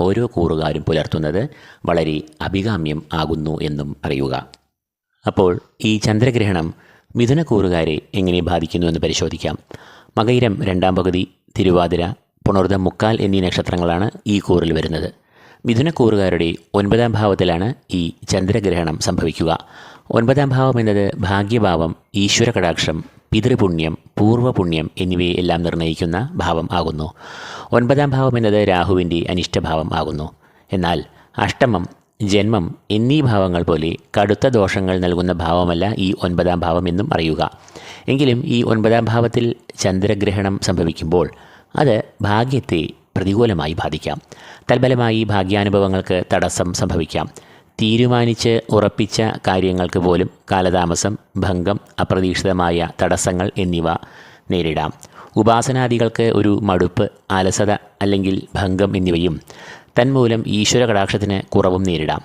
ഓരോ കൂറുകാരും പുലർത്തുന്നത് വളരെ അഭികാമ്യം ആകുന്നു എന്നും അറിയുക. അപ്പോൾ ഈ ചന്ദ്രഗ്രഹണം മിഥുന കൂറുകാരെ എങ്ങനെ ബാധിക്കുന്നു എന്ന് പരിശോധിക്കാം. മകൈരം രണ്ടാം പകുതി തിരുവാതിര പുണർദം മുക്കാൽ എന്നീ നക്ഷത്രങ്ങളാണ് ഈ കൂറിൽ വരുന്നത്. മിഥുനക്കൂറുകാരുടെ ഒൻപതാം ഭാവത്തിലാണ് ഈ ചന്ദ്രഗ്രഹണം സംഭവിക്കുക. ഒൻപതാം ഭാവം എന്നത് ഭാഗ്യഭാവം ഈശ്വര കടാക്ഷം പിതൃപുണ്യം പൂർവപുണ്യം എന്നിവയെ എല്ലാം നിർണയിക്കുന്ന ഭാവം ആകുന്നു. ഒൻപതാം ഭാവം എന്നത് രാഹുവിന്റെ അനിഷ്ടഭാവം ആകുന്നു. എന്നാൽ അഷ്ടമം ജന്മം എന്നീ ഭാവങ്ങൾ പോലെ കടുത്ത ദോഷങ്ങൾ നൽകുന്ന ഭാവമല്ല ഈ ഒൻപതാം ഭാവം എന്നും അറിയുക. എങ്കിലും ഈ ഒൻപതാം ഭാവത്തിൽ ചന്ദ്രഗ്രഹണം സംഭവിക്കുമ്പോൾ അത് ഭാഗ്യത്തെ പ്രതികൂലമായി ബാധിക്കാം. തൽഫലമായി ഭാഗ്യാനുഭവങ്ങൾക്ക് തടസ്സം സംഭവിക്കാം. തീരുമാനിച്ച് ഉറപ്പിച്ച കാര്യങ്ങൾക്ക് പോലും കാലതാമസം ഭംഗം അപ്രതീക്ഷിതമായ തടസ്സങ്ങൾ എന്നിവ നേരിടാം. ഉപാസനാദികൾക്ക് ഒരു മടുപ്പ് അലസത അല്ലെങ്കിൽ ഭംഗം എന്നിവയും തന്മൂലം ഈശ്വര കടാക്ഷത്തിന് കുറവും നേരിടാം.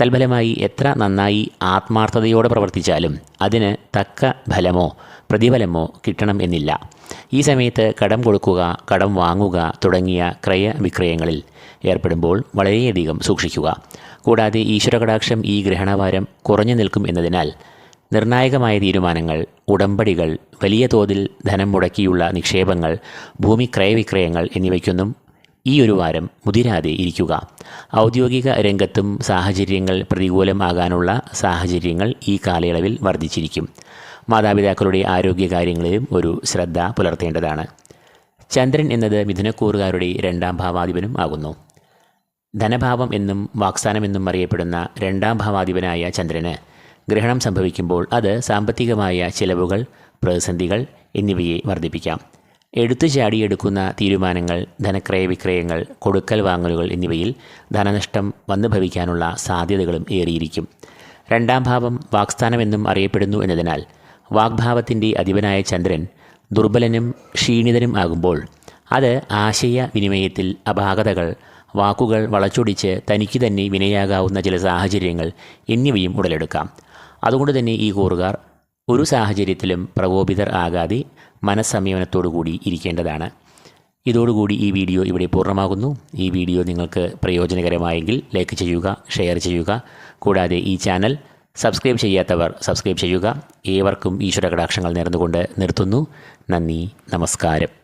തൽഫലമായി എത്ര നന്നായി ആത്മാർത്ഥതയോടെ പ്രവർത്തിച്ചാലും അതിന് തക്ക ഫലമോ പ്രതിഫലമോ കിട്ടണം എന്നില്ല. ഈ സമയത്ത് കടം കൊടുക്കുക കടം വാങ്ങുക തുടങ്ങിയ ക്രയവിക്രയങ്ങളിൽ ഏർപ്പെടുമ്പോൾ വളരെയധികം സൂക്ഷിക്കുക. കൂടാതെ ഈശ്വര കടാക്ഷം ഈ ഗ്രഹണവാരം കുറഞ്ഞു നിൽക്കും എന്നതിനാൽ നിർണായകമായ തീരുമാനങ്ങൾ ഉടമ്പടികൾ വലിയ തോതിൽ ധനം മുടക്കിയുള്ള നിക്ഷേപങ്ങൾ ഭൂമി ക്രയവിക്രയങ്ങൾ എന്നിവയ്ക്കൊന്നും ഈ ഒരു വാരം മുതിരാതെ ഇരിക്കുക. ഔദ്യോഗിക രംഗത്തും സാഹചര്യങ്ങൾ പ്രതികൂലമാകാനുള്ള സാഹചര്യങ്ങൾ ഈ കാലയളവിൽ വർദ്ധിച്ചിരിക്കും. മാതാപിതാക്കളുടെ ആരോഗ്യകാര്യങ്ങളിലും ഒരു ശ്രദ്ധ പുലർത്തേണ്ടതാണ്. ചന്ദ്രൻ എന്നത് മിഥുനക്കൂറുകാരുടെ രണ്ടാം ഭാവാധിപനും ആകുന്നു. ധനഭാവം എന്നും വാക്സാനം എന്നും അറിയപ്പെടുന്ന രണ്ടാം ഭാവാധിപനായ ചന്ദ്രന് ഗ്രഹണം സംഭവിക്കുമ്പോൾ അത് സാമ്പത്തികമായ ചിലവുകൾ പ്രതിസന്ധികൾ എന്നിവയെ വർദ്ധിപ്പിക്കാം. എടുത്തു ചാടിയെടുക്കുന്ന തീരുമാനങ്ങൾ ധനക്രയ വിക്രയങ്ങൾ കൊടുക്കൽ വാങ്ങലുകൾ എന്നിവയിൽ ധനനഷ്ടം വന്നു ഭവിക്കാനുള്ള സാധ്യതകളും ഏറിയിരിക്കും. രണ്ടാം ഭാവം വാക്സ്ഥാനമെന്നും അറിയപ്പെടുന്നു എന്നതിനാൽ വാഗ്ഭാവത്തിന്റെ അധിപനായ ചന്ദ്രൻ ദുർബലനും ക്ഷീണിതനും ആകുമ്പോൾ അത് ആശയ വിനിമയത്തിൽ അപാകതകൾ വാക്കുകൾ വളച്ചൊടിച്ച് തനിക്ക് തന്നെ വിനയാകാവുന്ന ചില സാഹചര്യങ്ങൾ എന്നിവയും ഉടലെടുക്കാം. അതുകൊണ്ട് തന്നെ ഈ കൂറുകാർ ഒരു സാഹചര്യത്തിലും പ്രകോപിതർ ആകാതെ മനസ്സംയമനത്തോടുകൂടി ഇരിക്കേണ്ടതാണ്. ഇതോടുകൂടി ഈ വീഡിയോ ഇവിടെ പൂർണമാകുന്നു. ഈ വീഡിയോ നിങ്ങൾക്ക് പ്രയോജനകരമായെങ്കിൽ ലൈക്ക് ചെയ്യുക ഷെയർ ചെയ്യുക. കൂടാതെ ഈ ചാനൽ സബ്സ്ക്രൈബ് ചെയ്യാത്തവർ സബ്സ്ക്രൈബ് ചെയ്യുക. ഏവർക്കും ഈശ്വര കടാക്ഷങ്ങൾ നേർന്നുകൊണ്ട് നിർത്തുന്നു. നന്ദി നമസ്കാരം.